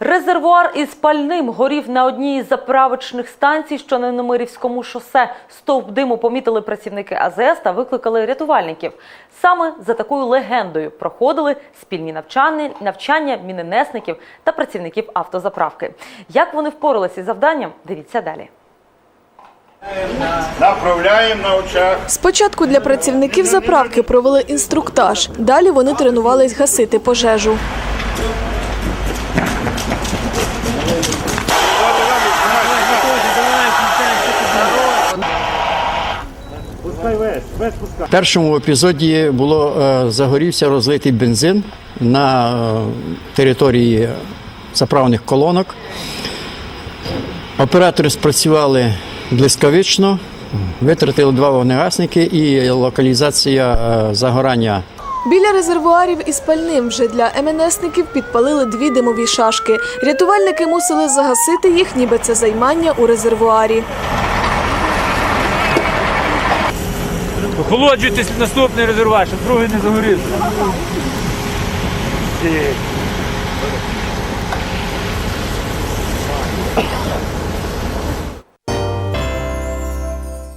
Резервуар із пальним горів на одній із заправочних станцій, що на Немирівському шосе. Стовп диму помітили працівники АЗС та викликали рятувальників. Саме за такою легендою проходили спільні навчання, навчання міненесників та працівників автозаправки. Як вони впоралися із завданням, дивіться далі. Направляємо на очах. Спочатку для працівників заправки провели інструктаж. Далі вони тренувались гасити пожежу. В першому епізоді було е, загорівся розлитий бензин на е, території заправних колонок. Оператори спрацювали блискавично, витратили два вогнегасники і локалізація е, загорання Біля резервуарів із пальним вже для МНСників підпалили дві димові шашки. Рятувальники мусили загасити їх, ніби це займання у резервуарі. Охолоджуйтесь наступний резервуар, щоб другий не загорівся.